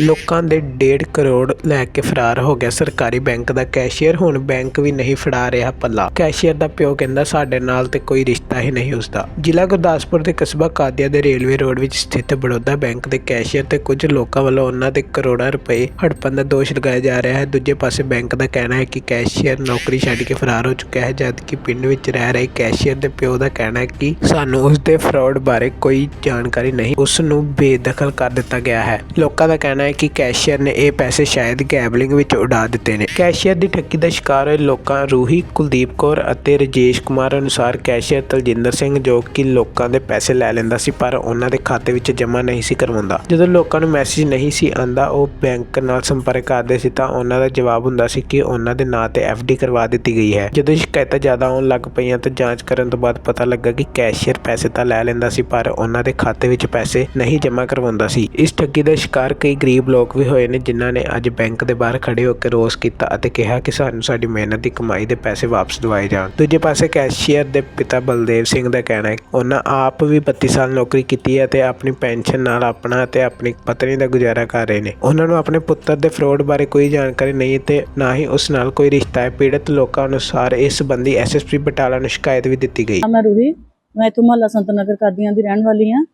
ਲੋਕਾਂ ਦੇ ਡੇਢ ਕਰੋੜ ਲੈ ਕੇ ਫਰਾਰ ਹੋ ਗਿਆ ਸਰਕਾਰੀ ਬੈਂਕ ਦਾ ਕੈਸ਼ੀਅਰ। ਹੁਣ ਬੈਂਕ ਵੀ ਨਹੀਂ ਫੜਾ ਰਿਹਾ ਪੱਲਾ। ਕੈਸ਼ੀਅਰ ਦਾ ਪਿਓ ਕਹਿੰਦਾ, ਸਾਡੇ ਨਾਲ ਤੇ ਕੋਈ ਰਿਸ਼ਤਾ ਹੀ ਨਹੀਂ ਉਸਦਾ। ਜ਼ਿਲ੍ਹਾ ਗੁਰਦਾਸਪੁਰ ਦੇ ਕਸਬਾ ਕਾਦੀਆ ਦੇ ਰੇਲਵੇ ਰੋਡ ਵਿੱਚ ਸਥਿਤ ਬੜੌਦਾ ਬੈਂਕ ਦੇ ਕੈਸ਼ੀਅਰ ਤੇ ਕੁਝ ਲੋਕਾਂ ਵੱਲੋਂ ਉਹਨਾਂ ਦੇ ਕਰੋੜਾਂ ਰੁਪਏ ਹੜਪਣ ਦਾ ਦੋਸ਼ ਲਗਾਇਆ ਜਾ ਰਿਹਾ ਹੈ। ਦੂਜੇ ਪਾਸੇ ਬੈਂਕ ਦਾ ਕਹਿਣਾ ਹੈ ਕਿ ਕੈਸ਼ੀਅਰ ਨੌਕਰੀ ਛੱਡ ਕੇ ਫਰਾਰ ਹੋ ਚੁੱਕਿਆ ਹੈ, ਜਦਕਿ ਪਿੰਡ ਵਿੱਚ ਰਹਿ ਰਹੇ ਕੈਸ਼ੀਅਰ ਦੇ ਪਿਓ ਦਾ ਕਹਿਣਾ ਹੈ ਕਿ ਸਾਨੂੰ ਉਸ ਦੇ ਫਰਾਡ ਬਾਰੇ ਕੋਈ ਜਾਣਕਾਰੀ ਨਹੀਂ। ਉਸ ਨੂੰ ਬੇਦਖਲ ਕਰ ਦਿੱਤਾ ਗਿਆ ਹੈ। ਲੋਕਾਂ ਦਾ ਕਹਿਣਾ ਹੈ ਕਿ ਕੈਸ਼ੀਅਰ ਨੇ ਇਹ ਪੈਸੇ ਸ਼ਾਇਦ ਗੈਬਲਿੰਗ ਵਿੱਚ ਉਡਾ ਦਿੱਤੇ ਨੇ। ਕੈਸ਼ੀਅਰ ਦੀ ਠੱਗੀ ਦਾ ਸ਼ਿਕਾਰ ਹੋਏ ਲੋਕਾਂ ਰੂਹੀ ਕੁਲਦੀਪ ਕੌਰ ਅਤੇ ਰਜੇਸ਼ ਕੁਮਾਰ ਅਨੁਸਾਰ ਕੈਸ਼ੀਅਰ ਤਲਜਿੰਦਰ ਸਿੰਘ ਜੋ ਕਿ ਲੋਕਾਂ ਦੇ ਪੈਸੇ ਲੈ ਲੈਂਦਾ ਸੀ ਪਰ ਉਹਨਾਂ ਦੇ ਖਾਤੇ ਵਿੱਚ ਜਮ੍ਹਾਂ ਨਹੀਂ ਸੀ ਕਰਵਾਉਂਦਾ। ਜਦੋਂ ਲੋਕਾਂ ਨੂੰ ਮੈਸੇਜ ਨਹੀਂ ਸੀ ਆਂਦਾ ਉਹ ਬੈਂਕ ਨਾਲ ਸੰਪਰਕ ਕਰਦੇ ਸੀ ਤਾਂ ਉਹਨਾਂ ਦਾ ਜਵਾਬ ਹੁੰਦਾ ਸੀ ਕਿ ਉਹਨਾਂ ਦੇ ਨਾਂ ਤੇ ਡੀ ਕਰਵਾ ਦਿੱਤੀ ਗਈ ਹੈ। ਜਦੋਂ ਸ਼ਿਕਾਇਤਾਂ ਜ਼ਿਆਦਾ ਆਉਣ ਲੱਗ ਪਈਆਂ ਤਾਂ ਜਾਂਚ ਕਰਨ ਤੋਂ ਬਾਅਦ ਪਤਾ ਲੱਗਾ ਕਿ ਕੈਸ਼ੀਅਰ ਪੈਸੇ ਤਾਂ ਲੈ ਲੈਂਦਾ ਸੀ ਪਰ ਉਹਨਾਂ ਦੇ ਖਾਤੇ ਵਿੱਚ ਪੈਸੇ ਨਹੀਂ ਜਮ੍ਹਾਂ ਕਰਵਾਉਂਦਾ ਸੀ। ਇਸ ਠੱਗੀ ਦਾ ਸ਼ਿਕਾਰ ਕਈ ਗਰੀਬ ਲੋਕ ਵੀ ਹੋਏ ਨੇ ਜਿਨ੍ਹਾਂ ਨੇ ਅੱਜ ਬੈਂਕ ਦੇ ਬਾਹਰ ਖੜੇ ਹੋ ਕੇ ਰੋਸ ਕੀਤਾ ਅਤੇ ਕਿਹਾ ਕਿ ਸਾਨੂੰ ਸਾਡੀ ਮਿਹਨਤ ਦੀ ਕਮਾਈ ਦੇ ਪੈਸੇ ਵਾਪਸ ਦਿਵਾਏ ਜਾਣ। ਦੂਜੇ ਪਾਸੇ ਕੈਸ਼ੀਅਰ ਦੇ ਪਿਤਾ ਬਲਦੇਵ ਸਿੰਘ ਦਾ ਕਹਿਣਾ ਹੈ ਉਹਨਾਂ ਆਪ ਵੀ 32 ਸਾਲ ਨੌਕਰੀ ਕੀਤੀ ਹੈ ਤੇ ਆਪਣੀ ਪੈਨਸ਼ਨ ਨਾਲ ਆਪਣਾ ਤੇ ਆਪਣੀ ਪਤਨੀ ਦਾ ਗੁਜ਼ਾਰਾ ਕਰ ਰਹੇ ਨੇ। ਉਹਨਾਂ ਨੂੰ ਆਪਣੇ ਪੁੱਤਰ ਦੇ ਫਰੋਡ ਬਾਰੇ ਕੋਈ ਜਾਣਕਾਰੀ ਨਹੀਂ ਤੇ ਨਾ ਹੀ ਉਸ ਨਾਲ ਕੋਈ ਰਿਸ਼ਤਾ ਹੈ। ਪੀੜਤ ਲੋਕਾਂ ਅਨੁਸਾਰ ਇਸ ਸੰਬੰਧੀ ਐਸਐਸਪੀ ਬਟਾਲਾ ਨੂੰ ਸ਼ਿਕਾਇਤ ਵੀ ਦਿੱਤੀ ਗਈ। ਮੈਂ ਰੂਹੀ, ਮੈਂ ਇੱਥੋਂ ਸੰਤ ਨਗਰ ਕਾਦੀਆਂ ਦੀ ਰਹਿਣ ਵਾਲੀ ਹਾਂ।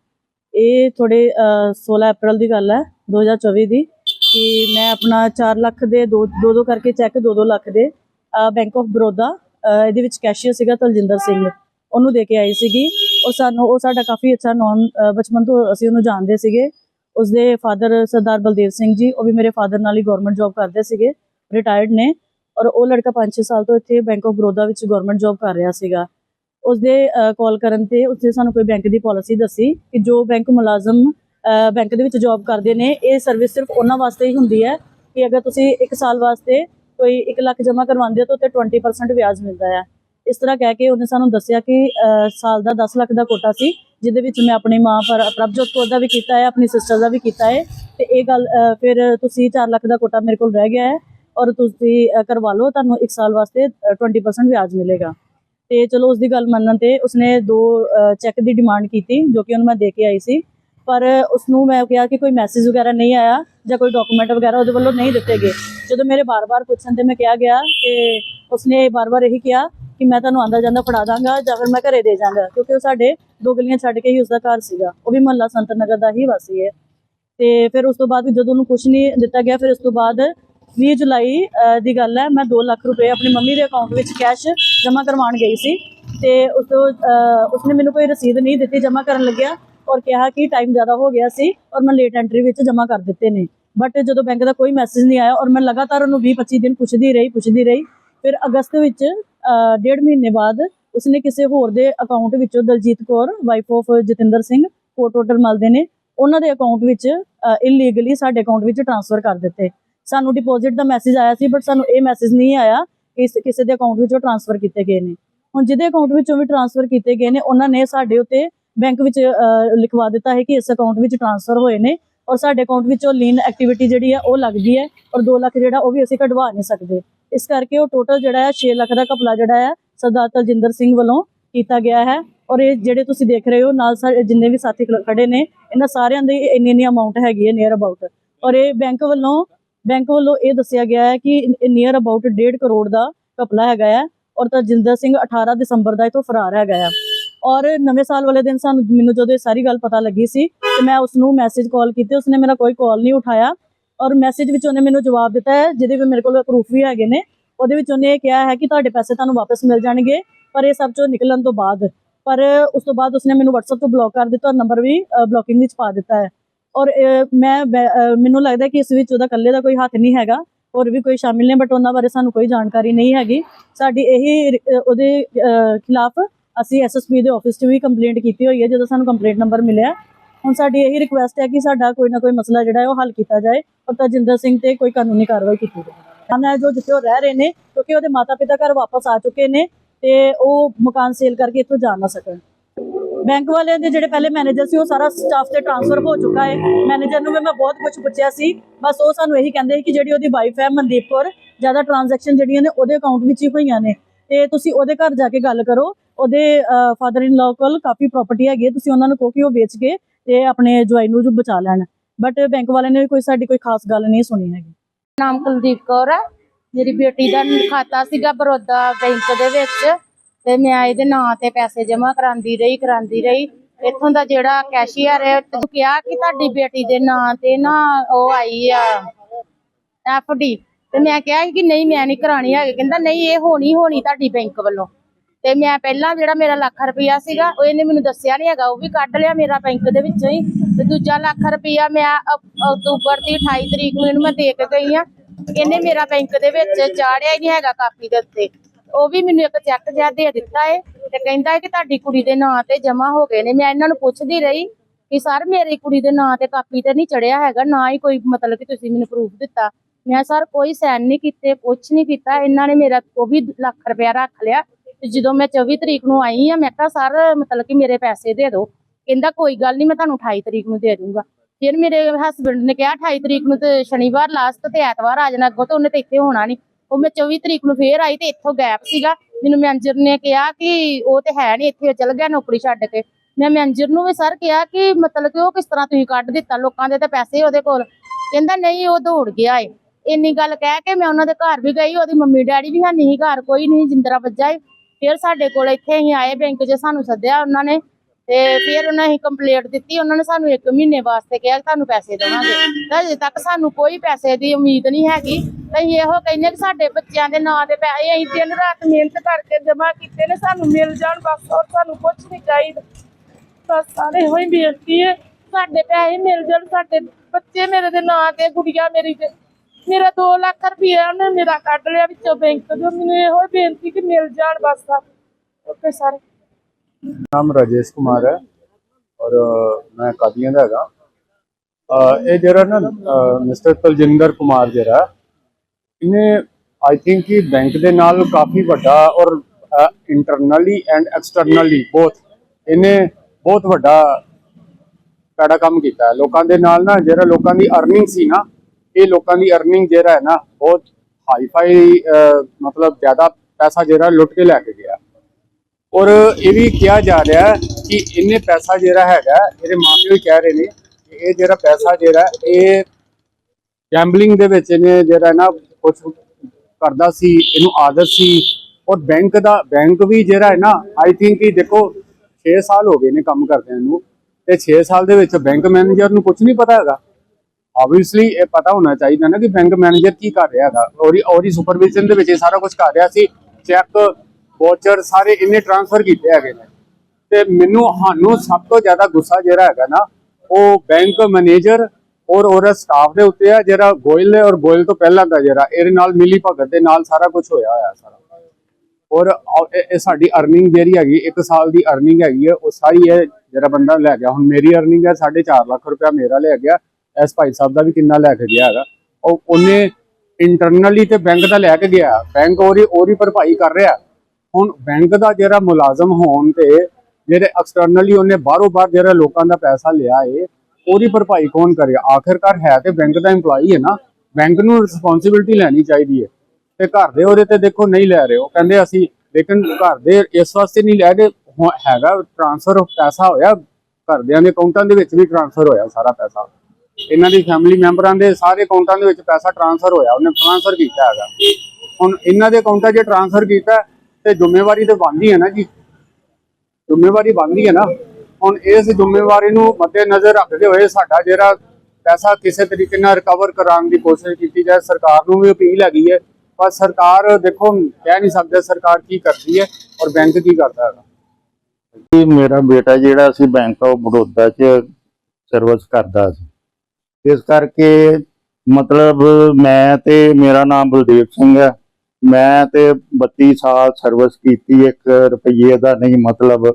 ਇਹ ਥੋੜੇ 16 ਅਪ੍ਰੈਲ ਦੀ ਗੱਲ ਹੈ 2024 ਦੀ, ਕਿ ਮੈਂ ਆਪਣਾ 4 ਲੱਖ ਦੇ ਦੋ ਦੋ ਦੋ ਕਰਕੇ ਚੈੱਕ 2-2 ਲੱਖ ਦੇ ਬੈਂਕ ਆਫ ਬਰੋਦਾ ਇਹਦੇ ਵਿੱਚ ਕੈਸ਼ੀਅਰ ਸੀਗਾ ਤਲਜਿੰਦਰ ਸਿੰਘ। ਉਹਨੂੰ ਦੇ ਕੇ ਆਈ ਸੀਗੀ। ਉਹ ਸਾਨੂੰ, ਉਹ ਸਾਡਾ ਕਾਫੀ ਅੱਛਾ ਨੌਨ ਬਚਪਨ ਤੋਂ ਅਸੀਂ ਉਹਨੂੰ ਜਾਣਦੇ ਸੀਗੇ। ਉਸਦੇ ਫਾਦਰ ਸਰਦਾਰ ਬਲਦੇਵ ਸਿੰਘ ਜੀ, ਉਹ ਵੀ ਮੇਰੇ ਫਾਦਰ ਨਾਲ ਹੀ ਗਵਰਨਮੈਂਟ ਜੌਬ ਕਰਦੇ ਸੀਗੇ ਰਿਟਾਇਰਡ ਨੇ। ਔਰ ਉਹ ਲੜਕਾ 5-6 ਸਾਲ ਤੋਂ ਇੱਥੇ ਬੈਂਕ ਆਫ ਬਰੋਦਾ ਵਿੱਚ ਗਵਰਨਮੈਂਟ ਜੌਬ ਕਰ ਰਿਹਾ ਸੀਗਾ। ਉਸਦੇ ਕਾਲ ਕਰਨ ਤੇ ਉਸਨੇ ਸਾਨੂੰ ਕੋਈ ਬੈਂਕ ਦੀ ਪਾਲਿਸੀ ਦੱਸੀ ਕਿ ਜੋ ਬੈਂਕ ਮੁਲਾਜ਼ਮ ਬੈਂਕ ਦੇ ਵਿੱਚ ਜੌਬ ਕਰਦੇ ਨੇ ਇਹ ਸਰਵਿਸ ਸਿਰਫ ਉਹਨਾਂ ਵਾਸਤੇ ਹੀ ਹੁੰਦੀ ਹੈ ਕਿ ਅਗਰ ਤੁਸੀਂ 1 ਸਾਲ ਵਾਸਤੇ ਕੋਈ 1 ਲੱਖ ਜਮ੍ਹਾਂ ਕਰਵਾਉਂਦੇ ਹੋ ਤਾਂ ਉੱਤੇ 20% ਵਿਆਜ ਮਿਲਦਾ ਹੈ। ਇਸ ਤਰ੍ਹਾਂ ਕਹਿ ਕੇ ਉਹਨੇ ਸਾਨੂੰ ਦੱਸਿਆ ਕਿ ਸਾਲ ਦਾ 10 ਲੱਖ ਦਾ ਕੋਟਾ ਸੀ ਜਿਹਦੇ ਵਿੱਚ ਮੈਂ ਆਪਣੀ ਮਾਂ ਪਰ ਪ੍ਰਭਜੋਤ ਕੌਰ ਦਾ ਵੀ ਕੀਤਾ ਹੈ ਆਪਣੀ ਸਿਸਟਰ ਦਾ ਵੀ ਕੀਤਾ ਹੈ ਤੇ ਇਹ ਗੱਲ ਫਿਰ ਤੁਸੀਂ 4 ਲੱਖ ਦਾ ਕੋਟਾ ਮੇਰੇ ਕੋਲ ਰਹਿ ਗਿਆ ਹੈ ਔਰ ਤੁਸੀਂ ਕਰਵਾ ਲਓ ਤੁਹਾਨੂੰ 1 ਸਾਲ ਵਾਸਤੇ ਅ, 20% ਵਿਆਜ ਮਿਲੇਗਾ। ਤੇ ਚਲੋ ਉਸ ਦੀ ਗੱਲ ਮੰਨਣ ਤੇ ਉਸਨੇ ਦੋ ਚੈੱਕ ਦੀ ਡਿਮਾਂਡ ਕੀਤੀ ਜੋ ਕਿ ਉਹਨੂੰ ਮੈਂ ਦੇ ਕੇ ਆਈ ਸੀ। ਪਰ ਉਸਨੂੰ ਮੈਂ ਕਿਹਾ ਕਿ ਕੋਈ ਮੈਸੇਜ ਵਗੈਰਾ ਨਹੀਂ ਆਇਆ ਜਾਂ ਕੋਈ ਡਾਕੂਮੈਂਟ ਵਗੈਰਾ ਉਹਦੇ ਵੱਲੋਂ ਨਹੀਂ ਦਿੱਤੇ ਗਏ। ਜਦੋਂ ਮੇਰੇ ਬਾਰ-ਬਾਰ ਪੁੱਛਣ ਤੇ ਮੈਂ ਕਿਹਾ ਗਿਆ ਕਿ ਉਸਨੇ ਬਾਰ-ਬਾਰ ਇਹੀ ਕਿਹਾ ਕਿ ਮੈਂ ਤੁਹਾਨੂੰ ਆਂਦਾ ਜਾਂਦਾ ਫੜਾ ਦਾਂਗਾ ਜਾਂ ਫਿਰ ਮੈਂ ਘਰੇ ਦੇ ਜਾਵਾਂਗਾ ਕਿਉਂਕਿ ਉਹ ਸਾਡੇ ਦੋ ਗਲੀਆਂ ਛੱਡ ਕੇ ਹੀ ਉਸਦਾ ਘਰ ਸੀਗਾ। ਉਹ ਵੀ ਮਹੱਲਾ ਸੰਤ ਨਗਰ ਦਾ ਹੀ ਵਾਸੀ ਹੈ। ਤੇ ਫਿਰ ਉਸ ਤੋਂ ਬਾਅਦ ਜਦੋਂ ਉਹਨੂੰ ਕੁਝ ਨਹੀਂ ਦਿੱਤਾ ਗਿਆ, ਫਿਰ ਉਸ ਤੋਂ ਬਾਅਦ 20 ਜੁਲਾਈ ਦੀ ਗੱਲ ਹੈ। ਮੈਂ 2 ਲੱਖ ਰੁਪਏ ਆਪਣੀ ਮੰਮੀ ਦੇ ਅਕਾਊਂਟ ਵਿੱਚ ਕੈਸ਼ ਜਮ੍ਹਾਂ ਕਰਵਾਉਣ ਗਈ ਸੀ ਤੇ ਉਸ ਤੋਂ ਉਸਨੇ ਮੈਨੂੰ ਕੋਈ ਰਸੀਦ ਨਹੀਂ ਦਿੱਤੀ, ਜਮ੍ਹਾਂ ਕਰਨ ਲੱਗਿਆ ਔਰ ਕਿਹਾ ਕਿ ਟਾਈਮ ਜ਼ਿਆਦਾ ਹੋ ਗਿਆ ਸੀ ਔਰ ਮੈਂ ਲੇਟ ਐਂਟਰੀ ਵਿੱਚ ਜਮ੍ਹਾਂ ਕਰ ਦਿੱਤੇ ਨੇ। ਬਟ ਜਦੋਂ ਬੈਂਕ ਦਾ ਕੋਈ ਮੈਸੇਜ ਨਹੀਂ ਆਇਆ ਔਰ ਮੈਂ ਲਗਾਤਾਰ ਉਹਨੂੰ 20 25 ਦਿਨ ਪੁੱਛਦੀ ਰਹੀ ਪੁੱਛਦੀ ਰਹੀ, ਫਿਰ ਅਗਸਤ ਵਿੱਚ ਡੇਢ ਮਹੀਨੇ ਬਾਅਦ ਉਸਨੇ ਕਿਸੇ ਹੋਰ ਦੇ ਅਕਾਊਂਟ ਵਿੱਚੋਂ ਦਲਜੀਤ ਕੌਰ ਵਾਈਫ ਆਫ ਜਤਿੰਦਰ ਸਿੰਘ ਕੋਟ ਹੋਟਲ ਮਲਦੇ ਨੇ, ਉਹਨਾਂ ਦੇ ਅਕਾਊਂਟ ਵਿੱਚ ਇਲੀਗਲੀ ਸਾਡੇ ਅਕਾਊਂਟ ਵਿੱਚ ਟ੍ਰਾਂਸਫਰ ਕਰ ਦਿੱਤੇ। ਸਾਨੂੰ ਡਿਪੋਜ਼ਿਟ ਦਾ ਮੈਸੇਜ ਆਇਆ ਸੀ ਬਟ ਸਾਨੂੰ ਇਹ ਮੈਸੇਜ ਨਹੀਂ ਆਇਆ ਕਿ ਕਿਸੇ ਦੇ ਅਕਾਊਂਟ ਵਿੱਚੋਂ ਟ੍ਰਾਂਸਫਰ ਕੀਤੇ ਗਏ ਨੇ। ਹੁਣ ਜਿਹਦੇ ਅਕਾਊਂਟ ਵਿੱਚੋਂ ਵੀ ਟ੍ਰਾਂਸਫਰ ਕੀਤੇ ਗਏ ਨੇ, ਉਹਨਾਂ ਨੇ ਸਾਡੇ ਉੱਤੇ ਬੈਂਕ ਵਿੱਚ ਲਿਖਵਾ ਦਿੱਤਾ ਹੈ ਕਿ ਇਸ ਅਕਾਊਂਟ ਵਿੱਚ ਟ੍ਰਾਂਸਫਰ ਹੋਏ ਨੇ ਔਰ ਸਾਡੇ ਅਕਾਊਂਟ ਵਿੱਚੋਂ ਲੀਨ ਐਕਟੀਵਿਟੀ ਜਿਹੜੀ ਹੈ ਉਹ ਲੱਗਦੀ ਹੈ ਔਰ 2 ਲੱਖ ਜਿਹੜਾ ਉਹ ਵੀ ਅਸੀਂ ਕਢਵਾ ਨਹੀਂ ਸਕਦੇ। ਇਸ ਕਰਕੇ ਉਹ ਟੋਟਲ ਜਿਹੜਾ ਹੈ 6 ਲੱਖ ਦਾ ਘਪਲਾ ਜਿਹੜਾ ਹੈ, ਸਰਦਾਰ ਤਲਜਿੰਦਰ ਸਿੰਘ ਵੱਲੋਂ ਕੀਤਾ ਗਿਆ ਹੈ ਔਰ ਇਹ ਜਿਹੜੇ ਤੁਸੀਂ ਦੇਖ ਰਹੇ ਹੋ, ਨਾਲ ਸਾਡੇ ਜਿੰਨੇ ਵੀ ਸਾਥੀ ਖੜ- ਖੜੇ ਨੇ, ਇਹਨਾਂ ਸਾਰਿਆਂ ਦੀ ਇੰਨੀ ਇੰਨੀ ਅਮਾਉਂਟ ਹੈਗੀ ਹੈ ਨੀਅਰ ਅਬਾਊਟ ਔਰ ਇਹ ਬੈਂਕ ਵੱਲੋਂ ਬੈਂਕ ਵੱਲੋਂ ਇਹ ਦੱਸਿਆ ਗਿਆ ਹੈ ਕਿ ਨੀਅਰ ਅਬਾਊਟ 1.5 ਕਰੋੜ ਦਾ ਘਪਲਾ ਹੈਗਾ ਹੈ ਔਰ ਤਰਜਿੰਦਰ ਸਿੰਘ 18 ਦਸੰਬਰ ਦਾ ਇਥੋਂ ਫਰਾਰ ਹੈਗਾ ਹੈ। ਔਰ ਨਵੇਂ ਸਾਲ ਵਾਲੇ ਦਿਨ ਸਾਨੂੰ ਮੈਨੂੰ ਜਦੋਂ ਇਹ ਸਾਰੀ ਗੱਲ ਪਤਾ ਲੱਗੀ ਸੀ, ਤੇ ਮੈਂ ਉਸ ਨੂੰ ਮੈਸੇਜ ਕਾਲ ਕੀਤੀ, ਉਸਨੇ ਮੇਰਾ ਕੋਈ ਕਾਲ ਨਹੀਂ ਉਠਾਇਆ ਔਰ ਮੈਸੇਜ ਵਿੱਚ ਉਹਨੇ ਮੈਨੂੰ ਜਵਾਬ ਦਿੱਤਾ ਹੈ, ਜਿਹਦੇ ਵਿੱਚ ਮੇਰੇ ਕੋਲ ਪ੍ਰੂਫ ਵੀ ਹੈਗੇ ਨੇ, ਉਹਦੇ ਵਿੱਚ ਉਹਨੇ ਇਹ ਕਿਹਾ ਹੈ ਕਿ ਤੁਹਾਡੇ ਪੈਸੇ ਤੁਹਾਨੂੰ ਵਾਪਸ ਮਿਲ ਜਾਣਗੇ, ਪਰ ਇਹ ਸਭ ਚੋਂ ਨਿਕਲਣ ਤੋਂ ਬਾਅਦ, ਪਰ ਉਸ ਤੋਂ ਬਾਅਦ ਉਸਨੇ ਮੈਨੂੰ WhatsApp ਤੋਂ ਬਲੌਕ ਕਰ ਦਿੱਤਾ ਔਰ ਨੰਬਰ ਵੀ ਬਲੌਕਿੰਗ ਵਿੱਚ ਪਾ ਦਿੱਤਾ ਹੈ। ਔਰ ਮੈਂ ਮੈਨੂੰ ਲੱਗਦਾ ਕਿ ਇਸ ਵਿੱਚ ਉਹਦਾ ਇਕੱਲੇ ਦਾ ਕੋਈ ਹੱਥ ਨਹੀਂ ਹੈਗਾ, ਹੋਰ ਵੀ ਕੋਈ ਸ਼ਾਮਿਲ ਨੇ ਬਟ ਉਹਨਾਂ ਬਾਰੇ ਸਾਨੂੰ ਕੋਈ ਜਾਣਕਾਰੀ ਨਹੀਂ ਹੈਗੀ। ਸਾਡੀ ਇਹੀ ਉਹਦੇ ਖਿਲਾਫ ਅਸੀਂ ਐਸਐਸਪੀ ਦੇ ਆਫਿਸ 'ਚ ਵੀ ਕੰਪਲੇਂਟ ਕੀਤੀ ਹੋਈ ਹੈ, ਜਦੋਂ ਸਾਨੂੰ ਕੰਪਲੇਂਟ ਨੰਬਰ ਮਿਲਿਆ। ਹੁਣ ਸਾਡੀ ਇਹੀ ਰਿਕੁਐਸਟ ਹੈ ਕਿ ਸਾਡਾ ਕੋਈ ਨਾ ਕੋਈ ਮਸਲਾ ਜਿਹੜਾ ਹੈ ਉਹ ਹੱਲ ਕੀਤਾ ਜਾਏ ਔਰ ਤਜਿੰਦਰ ਸਿੰਘ ਤੇ ਕੋਈ ਕਾਨੂੰਨੀ ਕਾਰਵਾਈ ਕੀਤੀ ਜਾਵੇ। ਹਨ ਜੋ ਜਿੱਥੇ ਉਹ ਰਹਿ ਰਹੇ ਨੇ, ਕਿਉਂਕਿ ਉਹਦੇ ਮਾਤਾ-ਪਿਤਾ ਘਰ ਵਾਪਸ ਆ ਚੁੱਕੇ ਨੇ ਤੇ ਉਹ ਮਕਾਨ ਸੇਲ ਕਰਕੇ ਇੱਥੋਂ ਜਾ ਨਾ ਸਕਣ। ਬੈਂਕ ਵਾਲਿਆਂ ਦੇ ਜਿਹੜੇ ਪਹਿਲੇ ਮੈਨੇਜਰ ਸੀ, ਉਹ ਸਾਰਾ ਸਟਾਫ ਤੇ ਟ੍ਰਾਂਸਫਰ ਹੋ ਚੁੱਕਾ ਹੈ। ਮੈਨੇਜਰ ਨੂੰ ਵੀ ਮੈਂ ਬਹੁਤ ਕੁਝ ਪੁੱਛਿਆ ਸੀ। ਬਸ ਉਹ ਸਾਨੂੰ ਇਹੀ ਕਹਿੰਦੇ ਕਿ ਜਿਹੜੀ ਉਹਦੀ ਵਾਈਫ ਹੈ, ਮਨਦੀਪ ਕੌਰ, ਜ਼ਿਆਦਾ ਟ੍ਰਾਂਜੈਕਸ਼ਨ ਜਿਹੜੀਆਂ ਨੇ, ਉਹਦੇ ਅਕਾਊਂਟ ਵਿੱਚ ਹੀ ਹੋਈਆਂ ਨੇ। ਤੇ ਤੁਸੀਂ ਉਹਦੇ ਘਰ ਜਾ ਕੇ ਗੱਲ ਕਰੋ। ਉਹਦੇ ਫਾਦਰ ਇਨ ਲਾਅ ਕੋਲ ਕਾਫੀ ਪ੍ਰਾਪਰਟੀ ਹੈਗੀ ਤੁਸੀਂ ਉਹਨਾਂ ਨੂੰ ਕਹੋ ਕਿ ਉਹ ਵੇਚ ਕੇ ਤੇ ਆਪਣੇ ਜਵਾਈ ਨੂੰ ਜੋ ਬਚਾ ਲੈਣ। ਬਟ ਬੈਂਕ ਵਾਲਿਆਂ ਨੇ ਕੋਈ ਸਾਡੀ ਕੋਈ ਖਾਸ ਗੱਲ ਨਹੀਂ ਸੁਣੀ ਹੈਗੀ। ਨਾਮ ਕੁਲਦੀਪ ਕੌਰ ਹੈ। ਮੇਰੀ ਬੇਟੀ ਦਾ ਖਾਤਾ ਸੀਗਾ ਬਰੋਦਾ ਬੈਂਕ ਦੇ ਵਿੱਚ। ਤੇ ਮੈਂ ਇਹਦੇ ਨਾਂ ਤੇ ਪੈਸੇ ਜਮ੍ਹਾਂ ਕਰਾਂਦੀ ਰਹੀ ਕਰਾਂਦੀ ਰਹੀ। ਇੱਥੋਂ ਦਾ ਜਿਹੜਾ ਕੈਸ਼ੀਅਰ ਹੈ ਉਹ ਕਿਹਾ ਕਿ ਤੁਹਾਡੀ ਬੇਟੀ ਦੇ ਨਾਂ ਤੇ ਨਾ ਉਹ ਆਈ ਆ ਡੀ ਤੇ ਮੈਂ ਕਿਹਾ ਕਿ ਨਹੀਂ, ਮੈਂ ਨਹੀਂ ਕਰਾਣੀ ਹੈਗੀ। ਕਹਿੰਦਾ, ਨਹੀਂ, ਇਹ ਹੋਣੀ ਹੋਣੀ ਤੁਹਾਡੀ ਬੈਂਕ ਵੱਲੋਂ। ਤੇ ਮੈਂ ਪਹਿਲਾਂ ਜਿਹੜਾ ਮੇਰਾ ਲੱਖ ਰੁਪਇਆ ਸੀਗਾ, ਉਹ ਇਹਨੇ ਮੈਨੂੰ ਦੱਸਿਆ ਨਹੀਂ ਹੈਗਾ। ਉਹ ਵੀ ਕੱਢ ਲਿਆ ਮੇਰਾ ਬੈਂਕ ਦੇ ਵਿੱਚੋਂ ਹੀ। ਤੇ ਦੂਜਾ ਲੱਖ ਰੁਪਇਆ ਮੈਂ ਅਕਤੂਬਰ ਦੀ 28 ਤਰੀਕ ਨੂੰ ਇਹਨੂੰ ਮੈਂ ਦੇ ਕੇ ਗਈ ਆ। ਇਹਨੇ ਮੇਰਾ ਬੈਂਕ ਦੇ ਵਿੱਚ ਚਾੜਿਆ ਹੀ ਨਹੀਂ ਹੈਗਾ ਕਾਪੀ ਦੇ ਉੱਤੇ। ਉਹ ਵੀ ਮੈਨੂੰ ਇੱਕ ਚੈੱਕ ਜਿਹਾ ਦੇ ਦਿੱਤਾ ਏ ਤੇ ਕਹਿੰਦਾ ਹੈ ਕਿ ਤੁਹਾਡੀ ਕੁੜੀ ਦੇ ਨਾਂ ਤੇ ਜਮਾ ਹੋ ਗਏ ਨੇ। ਮੈਂ ਇਹਨਾਂ ਨੂੰ ਪੁੱਛਦੀ ਰਹੀ ਕਿ ਸਰ ਮੇਰੀ ਕੁੜੀ ਦੇ ਨਾਂ ਤੇ ਕਾਪੀ ਤੇ ਨਹੀਂ ਚੜਿਆ ਹੈਗਾ, ਨਾ ਹੀ ਕੋਈ ਮਤਲਬ ਕਿ ਤੁਸੀਂ ਮੈਨੂੰ ਪ੍ਰੂਫ ਦਿੱਤਾ। ਮੈਂ ਸਰ ਕੋਈ ਸਾਈਨ ਨਹੀਂ ਕੀਤੇ, ਕੁਛ ਨਹੀਂ ਕੀਤਾ। ਇਹਨਾਂ ਨੇ ਮੇਰਾ ਉਹ ਵੀ ਲੱਖ ਰੁਪਇਆ ਰੱਖ ਲਿਆ ਤੇ ਜਦੋਂ ਮੈਂ 24 ਤਰੀਕ ਨੂੰ ਆਈ ਆ, ਮੈਂ ਕਿਹਾ, ਸਰ, ਮਤਲਬ ਕਿ ਮੇਰੇ ਪੈਸੇ ਦੇ ਦਿਓ। ਕਹਿੰਦਾ, ਕੋਈ ਗੱਲ ਨਹੀਂ, ਮੈਂ ਤੁਹਾਨੂੰ 28 ਤਰੀਕ ਨੂੰ ਦੇ ਦੂੰਗਾ। ਫਿਰ ਮੇਰੇ ਹਸਬੰਡ ਨੇ ਕਿਹਾ 28 ਤਰੀਕ ਨੂੰ ਤੇ ਸ਼ਨੀਵਾਰ ਲਾਸਟ ਤੇ ਐਤਵਾਰ ਆ ਜਾਣਾ ਅੱਗੋਂ ਤੇ ਉਹਨੇ ਤੇ ਇੱਥੇ ਹੋਣਾ ਨਹੀਂ। ਉਹ ਮੈਂ 24 ਤਰੀਕ ਨੂੰ ਫੇਰ ਆਈ ਤੇ ਇੱਥੋਂ ਗੈਪ ਸੀਗਾ। ਮੈਨੂੰ ਮੈਨੇਜਰ ਨੇ ਕਿਹਾ ਕਿ ਉਹ ਤੇ ਹੈ ਨਹੀਂ, ਇੱਥੇ ਚਲ ਗਿਆ ਨੌਕਰੀ ਛੱਡ ਕੇ। ਮੈਂ ਮੈਨੇਜਰ ਨੂੰ ਵੀ ਸਰ ਕਿਹਾ ਕਿ ਮਤਲਬ ਕਿ ਉਹ ਕਿਸ ਤਰ੍ਹਾਂ ਤੁਸੀਂ ਕੱਢ ਦਿੱਤਾ ਲੋਕਾਂ ਦੇ ਤਾਂ ਪੈਸੇ ਉਹਦੇ ਕੋਲ। ਕਹਿੰਦਾ, ਨਹੀਂ, ਉਹ ਦੌੜ ਗਿਆ ਏ। ਇੰਨੀ ਗੱਲ ਕਹਿ ਕੇ ਮੈਂ ਉਹਨਾਂ ਦੇ ਘਰ ਵੀ ਗਈ, ਉਹਦੀ ਮੰਮੀ ਡੈਡੀ ਵੀ ਹੈ ਹੀ ਘਰ, ਕੋਈ ਨਹੀਂ, ਜਿੰਦਰਾ ਵੱਜਾ ਏ। ਫਿਰ ਸਾਡੇ ਕੋਲ ਇੱਥੇ ਹੀ ਆਏ, ਬੈਂਕ 'ਚ ਸਾਨੂੰ ਸੱਦਿਆ ਉਹਨਾਂ ਨੇ ਤੇ ਫਿਰ ਉਹਨਾਂ ਨੇ ਕੰਪਲੇਂਟ ਦਿੱਤੀ। ਉਹਨਾਂ ਨੇ ਸਾਨੂੰ 1 ਮਹੀਨੇ ਵਾਸਤੇ ਕਿਹਾ ਕਿ ਤੁਹਾਨੂੰ ਪੈਸੇ ਦੇਵਾਂਗੇ। ਤੇ ਅਜੇ ਤੱਕ ਸਾਨੂੰ ਕੋਈ ਪੈਸੇ ਦੀ ਉਮੀਦ ਨਹੀਂ ਹੈਗੀ। ਅਸੀਂ ਇਹੋ ਕਹਿੰਦੇ ਕਿ ਸਾਡੇ ਬੱਚਿਆਂ ਦੇ ਨਾਂ ਤੇ ਪੈਸੇ ਅਸੀਂ ਦਿਨ ਰਾਤ ਮਿਹਨਤ ਕਰਕੇ ਜਮ੍ਹਾਂ ਕੀਤੇ ਨੇ, ਸਾਨੂੰ ਮਿਲ ਜਾਣ ਬਸ, ਹੋਰ ਸਾਨੂੰ ਕੁਝ ਨਹੀਂ ਚਾਹੀਦਾ। ਬਸ ਸਾਰੇ ਹੋਈ ਬੇਨਤੀ ਹੈ, ਸਾਡੇ ਪੈਸੇ ਮਿਲ ਜਾਣ, ਸਾਡੇ ਬੱਚੇ ਮੇਰੇ ਦੇ ਨਾਂ ਤੇ, ਗੁੜੀਆ ਮੇਰੀ ਦੇ। ਮੇਰਾ 2 ਲੱਖ ਰੁਪਇਆ ਉਹਨੇ ਮੇਰਾ ਕੱਢ ਲਿਆ ਵਿੱਚੋਂ ਬੈਂਕ ਤੋਂ ਮੈਨੂੰ ਇਹੋ ਬੇਨਤੀ ਕਿ ਮਿਲ ਜਾਣ ਬਸ ਓਕੇ ਸਰ। ਨਾਮ ਰਾਜੇਸ਼ ਕੁਮਾਰ ਹੈ ਔਰ ਮੈਂ ਕਾਦੀਆਂ ਦਾ ਹੈਗਾ। ਇਹ ਜਿਹੜਾ ਨਾ ਮਿਸਟਰ ਤਲਜਿੰਦਰ ਕੁਮਾਰ ਜਿਹੜਾ ਇਹਨੇ ਆਈ ਥਿੰਕ ਕਿ ਬੈਂਕ ਦੇ ਨਾਲ ਕਾਫੀ ਵੱਡਾ ਔਰ ਇੰਟਰਨਲੀ ਐਂਡ ਐਕਸਟਰਨਲੀ ਬੋਥ ਇਹਨੇ ਬਹੁਤ ਵੱਡਾ ਕਾੜਾ ਕੰਮ ਕੀਤਾ। ਲੋਕਾਂ ਦੇ ਨਾਲ ਨਾ ਜਿਹੜਾ ਲੋਕਾਂ ਦੀ ਅਰਨਿੰਗ ਸੀ ਨਾ, ਇਹ ਲੋਕਾਂ ਦੀ ਅਰਨਿੰਗ ਜਿਹੜਾ ਹੈ ਨਾ, ਬਹੁਤ ਹਾਈਫਾਈ ਮਤਲਬ ਜ਼ਿਆਦਾ ਪੈਸਾ ਜਿਹੜਾ ਲੁੱਟ ਕੇ ਲੈ ਕੇ ਗਿਆ। ਔਰ ਇਹ ਵੀ ਕਿਹਾ ਜਾ ਰਿਹਾ ਕਿ ਇਹਨੇ ਪੈਸਾ ਜਿਹੜਾ ਹੈਗਾ, ਇਹਦੇ ਮਾਪਿਓ ਵੀ ਕਹਿ ਰਹੇ ਨੇ ਕਿ ਇਹ ਜਿਹੜਾ ਪੈਸਾ ਜਿਹੜਾ, ਇਹ ਗੈਂਬਲਿੰਗ ਦੇ ਵਿੱਚ ਇਹਨੇ ਜਿਹੜਾ ਨਾ ਕੁਝ ਕਰਦਾ ਸੀ, ਇਹਨੂੰ ਆਦਤ ਸੀ। ਔਰ ਬੈਂਕ ਦਾ, ਬੈਂਕ ਵੀ ਜਿਹੜਾ ਹੈ ਨਾ ਆਈ ਥਿੰਕ ਕਿ ਦੇਖੋ 6 ਸਾਲ ਹੋ ਗਏ ਨੇ ਕੰਮ ਕਰਦਿਆਂ ਨੂੰ। ਤੇ 6 ਸਾਲ ਦੇ ਵਿੱਚ ਬੈਂਕ ਮੈਨੇਜਰ ਨੂੰ ਕੁਝ ਨਹੀਂ ਪਤਾ ਹੈਗਾ। ਆਬਵੀਅਸਲੀ ਇਹ ਪਤਾ ਹੋਣਾ ਚਾਹੀਦਾ ਨਾ ਕਿ ਬੈਂਕ ਮੈਨੇਜਰ ਕੀ ਕਰ ਰਿਹਾ ਹੈਗਾ। ਔਰ ਔਰੀ ਸੁਪਰਵਿਜ਼ਨ ਦੇ ਵਿੱਚ ਇਹ ਸਾਰਾ ਕੁਝ ਕਰ ਰਿਹਾ ਸੀ। ਚੈੱਕ ਵਾਚਰ ਸਾਰੇ ਇੰਨੇ ਟ੍ਰਾਂਸਫਰ ਕੀਤੇ ਹੈਗੇ ਨੇ। ਤੇ ਮੈਨੂੰ, ਸਾਨੂੰ ਸਭ ਤੋਂ ਜ਼ਿਆਦਾ ਗੁੱਸਾ ਜਿਹੜਾ ਹੈਗਾ ਨਾ, ਉਹ ਬੈਂਕ ਮੈਨੇਜਰ ਔਰ ਉਹਦਾ ਸਟਾਫ ਦੇ ਉੱਤੇ ਆ, ਜਿਹੜਾ ਗੋਇਲ ਹੈ ਔਰ ਗੋਇਲ ਤੋਂ ਪਹਿਲਾਂ ਦਾ ਜਿਹੜਾ, ਇਹਦੇ ਨਾਲ ਮਿਲੀ ਭਗਤ ਦੇ ਨਾਲ ਸਾਰਾ ਕੁਝ ਹੋਇਆ ਹੋਇਆ ਸਾਰਾ। ਔਰ ਇਹ ਸਾਡੀ ਅਰਨਿੰਗ ਜਿਹੜੀ ਹੈਗੀ 1 ਸਾਲ ਦੀ ਅਰਨਿੰਗ ਹੈਗੀ ਹੈ ਉਹ ਸਾਰੀ ਇਹ ਜਿਹੜਾ ਬੰਦਾ ਲੈ ਗਿਆ। ਹੁਣ ਮੇਰੀ ਅਰਨਿੰਗ ਹੈ 4.5 ਲੱਖ ਰੁਪਇਆ ਮੇਰਾ ਲੈ ਗਿਆ। ਐਸ ਭਾਈ ਸਾਹਿਬ ਦਾ ਵੀ ਕਿੰਨਾ ਲੈ ਕੇ ਗਿਆ ਹੈਗਾ। ਉਹ, ਉਹਨੇ ਇੰਟਰਨਲੀ ਤੇ ਬੈਂਕ ਦਾ ਲੈ ਕੇ ਗਿਆ। ਬੈਂਕ ਉਹਦੀ ਉਹਦੀ ਭਰਪਾਈ ਕਰ ਰਿਹਾ। ਹੁਣ ਬੈਂਕ ਦਾ ਜਿਹੜਾ ਮੁਲਾਜ਼ਮ ਹੋਣ ਤੇ, ਜਿਹੜੇ ਐਕਸਟਰਨਲੀ ਉਹਨੇ ਬਾਹਰੋਂ ਬਾਹਰ ਜਿਹੜਾ ਲੋਕਾਂ ਦਾ ਪੈਸਾ ਲਿਆ ਏ ਉਹਦੀ ਭਰਪਾਈ ਕੌਣ ਕਰੇਗਾ ਆਖਿਰਕਾਰ ਹੈ ਤੇ ਬੈਂਕ ਦਾ EMPLOYE ਹੈ ਨਾ। ਬੈਂਕ ਨੂੰ ਰਿਸਪੌਂਸਿਬਿਲਟੀ ਲੈਣੀ ਚਾਹੀਦੀ ਹੈ। ਤੇ ਘਰ ਦੇ ਉਹਦੇ ਤੇ ਦੇਖੋ ਨਹੀਂ ਲੈ ਰਹੇ। ਉਹ ਕਹਿੰਦੇ ਅਸੀਂ, ਲੇਕਿਨ ਘਰ ਦੇ ਇਸ ਵਾਸਤੇ ਨਹੀਂ ਲੈ ਰਹੇ। ਹੈਗਾ ਟ੍ਰਾਂਸਫਰ ਪੈਸਾ ਹੋਇਆ। ਘਰਦਿਆਂ ਦੇ ਅਕਾਊਂਟਾਂ ਦੇ ਵਿੱਚ ਵੀ ਟ੍ਰਾਂਸਫਰ ਹੋਇਆ ਸਾਰਾ ਪੈਸਾ। ਇਹਨਾਂ ਦੀ ਫੈਮਿਲੀ ਮੈਂਬਰਾਂ ਦੇ ਸਾਰੇ ਅਕਾਊਂਟਾਂ ਦੇ ਵਿੱਚ ਪੈਸਾ ਟ੍ਰਾਂਸਫਰ ਹੋਇਆ। ਉਹਨੇ ਟ੍ਰਾਂਸਫਰ ਕੀਤਾ ਹੈਗਾ। ਹੁਣ ਇਹਨਾਂ ਦੇ ਅਕਾਊਂਟਾਂ 'ਚ ਟ੍ਰਾਂਸਫਰ ਕੀਤਾ ਤੇ ਜ਼ਿੰਮੇਵਾਰੀ ਤੇ ਬਣਦੀ ਹੈ ਨਾ ਜੀ। ਜ਼ਿੰਮੇਵਾਰੀ ਬਣਦੀ ਹੈ ਨਾ। ਹੁਣ ਇਸ ਜ਼ਿੰਮੇਵਾਰੀ ਨੂੰ ਮੱਦੇ ਨਜ਼ਰ ਰੱਖਦੇ ਹੋਏ ਸਾਡਾ ਜਿਹੜਾ ਪੈਸਾ ਕਿਸੇ ਤਰੀਕੇ ਨਾਲ ਰਿਕਵਰ ਕਰਾਉਣ ਦੀ ਕੋਸ਼ਿਸ਼ ਕੀਤੀ ਜਾਏ, ਸਰਕਾਰ ਨੂੰ ਵੀ ਅਪੀਲ ਹੈਗੀ ਹੈ, ਪਰ ਸਰਕਾਰ ਦੇਖੋ, ਕਹਿ ਨਹੀਂ ਸਕਦੇ ਸਰਕਾਰ ਕੀ ਕਰਦੀ ਹੈ ਔਰ ਬੈਂਕ ਕੀ ਕਰਦਾ ਹੈਗਾ। ਕਿ ਮੇਰਾ ਬੇਟਾ ਜਿਹੜਾ ਸੀ ਬੈਂਕ ਆਫ ਬੜੌਦਾ 'ਚ ਸਰਵਿਸ ਕਰਦਾ ਸੀ। ਇਸ ਕਰਕੇ ਮਤਲਬ ਮੈਂ ਤੇ ਮੇਰਾ ਨਾਮ ਬਲਦੇਵ ਸਿੰਘ ਹੈ। ਮੈਂ ਤੇ 32 ਸਾਲ ਸਰਵਿਸ ਕੀਤੀ, ਇੱਕ ਰੁਪਈਏ ਦਾ ਨਹੀਂ ਮਤਲਬ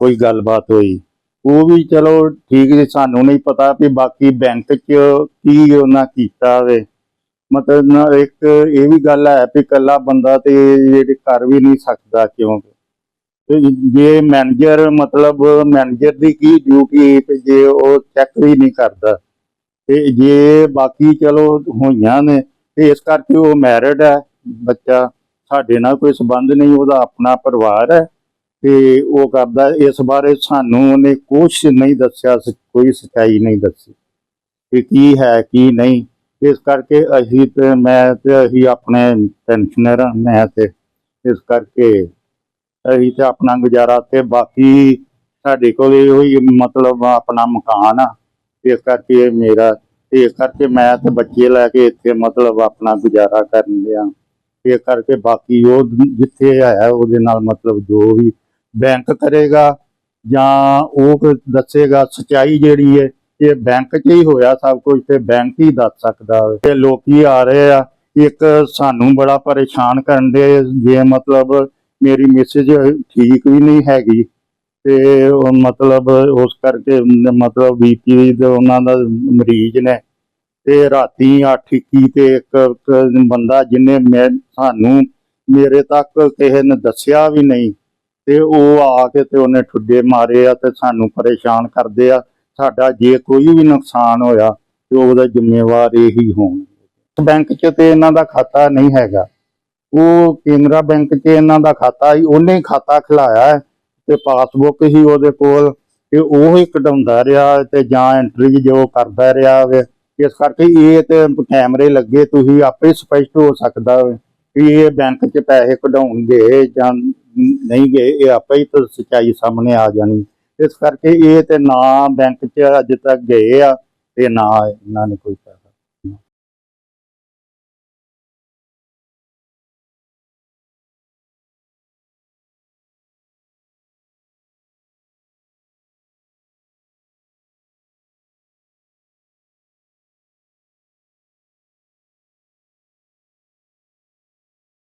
ਕੋਈ ਗੱਲਬਾਤ ਹੋਈ। ਉਹ ਵੀ ਚਲੋ ਠੀਕ ਜੀ ਸਾਨੂੰ ਨਹੀਂ ਪਤਾ ਵੀ ਬਾਕੀ ਬੈਂਕ 'ਚ ਕੀ ਉਹਨਾਂ ਕੀਤਾ ਵੇ। ਮਤਲਬ ਨਾ ਇੱਕ ਇਹ ਵੀ ਗੱਲ ਹੈ ਵੀ ਇਕੱਲਾ ਬੰਦਾ ਤੇ ਜਿਹੜੇ ਕਰ ਵੀ ਨਹੀਂ ਸਕਦਾ ਕਿਉਂਕਿ ਜੇ ਮੈਨੇਜਰ ਮਤਲਬ ਮੈਨੇਜਰ ਦੀ ਕੀ ਡਿਊਟੀ ਤੇ ਜੇ ਉਹ ਚੈੱਕ ਵੀ ਨਹੀਂ ਕਰਦਾ। ਤੇ ਜੇ ਬਾਕੀ ਚਲੋ ਹੋਈਆਂ ਨੇ, ਤੇ ਇਸ ਕਰਕੇ ਉਹ ਮੈਰਿਡ ਹੈ, ਬੱਚਾ। ਸਾਡੇ ਨਾਲ ਕੋਈ ਸਬੰਧ ਨਹੀਂ, ਉਹਦਾ ਆਪਣਾ ਪਰਿਵਾਰ ਹੈ। ਤੇ ਉਹ ਕਰਦਾ, ਇਸ ਬਾਰੇ ਸਾਨੂੰ ਉਹਨੇ ਕੁਝ ਨਹੀਂ ਦੱਸਿਆ ਕੋਈ ਸਚਾਈ ਨਹੀਂ ਦੱਸੀ ਕਿ ਕੀ ਹੈ, ਕੀ ਨਹੀਂ। ਇਸ ਕਰਕੇ ਅਸੀਂ ਤੇ ਮੈਂ ਤੇ ਅਸੀਂ ਆਪਣੇ ਪੈਨਸ਼ਨਰ ਮੈਂ ਤੇ ਇਸ ਕਰਕੇ ਅਸੀਂ ਤੇ ਆਪਣਾ ਗੁਜ਼ਾਰਾ ਤੇ ਬਾਕੀ ਸਾਡੇ ਕੋਲ ਇਹੋ ਹੀ ਮਤਲਬ ਆਪਣਾ ਮਕਾਨ ਆ। ਇਸ ਕਰਕੇ ਮੇਰਾ, ਇਸ ਕਰਕੇ ਮੈਂ ਤੇ ਬੱਚੇ ਲੈ ਕੇ ਇੱਥੇ ਮਤਲਬ ਆਪਣਾ ਗੁਜ਼ਾਰਾ ਕਰਨ ਲਿਆ ਇਸ ਕਰਕੇ ਬਾਕੀ ਉਹ ਜਿੱਥੇ ਆਇਆ ਉਹਦੇ ਨਾਲ ਮਤਲਬ ਜੋ ਵੀ ਬੈਂਕ ਕਰੇਗਾ ਜਾਂ ਉਹ ਦੱਸੇਗਾ, ਸਚਾਈ ਜਿਹੜੀ ਹੈ, ਇਹ ਬੈਂਕ 'ਚ ਹੀ ਹੋਇਆ ਸਭ ਕੁਝ ਤੇ ਬੈਂਕ ਹੀ ਦੱਸ ਸਕਦਾ ਹੈ ਤੇ ਲੋਕੀ ਆ ਰਹੇ ਆ, ਇੱਕ ਸਾਨੂੰ ਬੜਾ ਪਰੇਸ਼ਾਨ ਕਰਨ ਦੇ ਜੇ ਮਤਲਬ ਮੇਰੀ ਮੈਸੇਜ ਠੀਕ ਵੀ ਨਹੀਂ ਹੈਗੀ ਤੇ ਮਤਲਬ ਉਸ ਕਰਕੇ ਮਤਲਬ ਬੀਪੀ ਦੇ ਉਹਨਾਂ ਦਾ ਮਰੀਜ਼ ਨੇ ਤੇ ਰਾਤੀ 8:21 ਤੇ ਇੱਕ ਇੱਕ ਬੰਦਾ ਜਿਹਨੇ ਮੈਂ, ਸਾਨੂੰ ਮੇਰੇ ਤੱਕ ਕਿਸੇ ਨੇ ਦੱਸਿਆ ਵੀ ਨਹੀਂ ਤੇ ਉਹ ਆ ਕੇ ਤੇ ਉਹਨੇ ਠੁੱਡੇ ਮਾਰੇ ਆ ਤੇ ਸਾਨੂੰ ਪਰੇਸ਼ਾਨ ਕਰਦੇ ਆ। ਸਾਡਾ ਜੇ ਕੋਈ ਵੀ ਨੁਕਸਾਨ ਹੋਇਆ ਤੇ ਉਹਦਾ ਜ਼ਿੰਮੇਵਾਰ ਇਹੀ ਹੋਣ। ਬੈਂਕ 'ਚ ਤੇ ਇਹਨਾਂ ਦਾ ਖਾਤਾ ਨਹੀਂ ਹੈਗਾ। ਉਹ ਕੇਨਰਾ ਬੈਂਕ 'ਚ ਇਹਨਾਂ ਦਾ ਖਾਤਾ ਹੀ ਉਹਨੇ ਖਾਤਾ ਖਿਲਾਇਆ ਤੇ ਪਾਸਬੁੱਕ ਹੀ ਉਹਦੇ ਕੋਲ ਤੇ ਉਹ ਹੀ ਕਢਾਉਂਦਾ ਰਿਹਾ ਤੇ ਜਾਂ ਐਂਟਰੀ ਜੋ ਕਰਦਾ ਰਿਹਾ ਵੇ। ਇਸ ਕਰਕੇ ਇਹ ਤੇ ਕੈਮਰੇ ਲੱਗੇ, ਤੁਸੀਂ ਆਪੇ ਸਪਸ਼ਟ ਹੋ ਸਕਦਾ ਵੇ ਇਹ ਬੈਂਕ 'ਚ ਪੈਸੇ ਕਢਾਉਣਗੇ ਜਾਂ ਨਹੀਂ ਗਏ ਇਹ ਆਪੇ ਹੀ ਤਾਂ ਸੱਚਾਈ ਸਾਹਮਣੇ ਆ ਜਾਣੀ। ਇਸ ਕਰਕੇ ਇਹ ਤੇ ਨਾ ਬੈਂਕ 'ਚ ਅੱਜ ਤੱਕ ਗਏ ਆ ਤੇ ਨਾ ਇਹਨਾਂ ਨੇ ਕੋਈ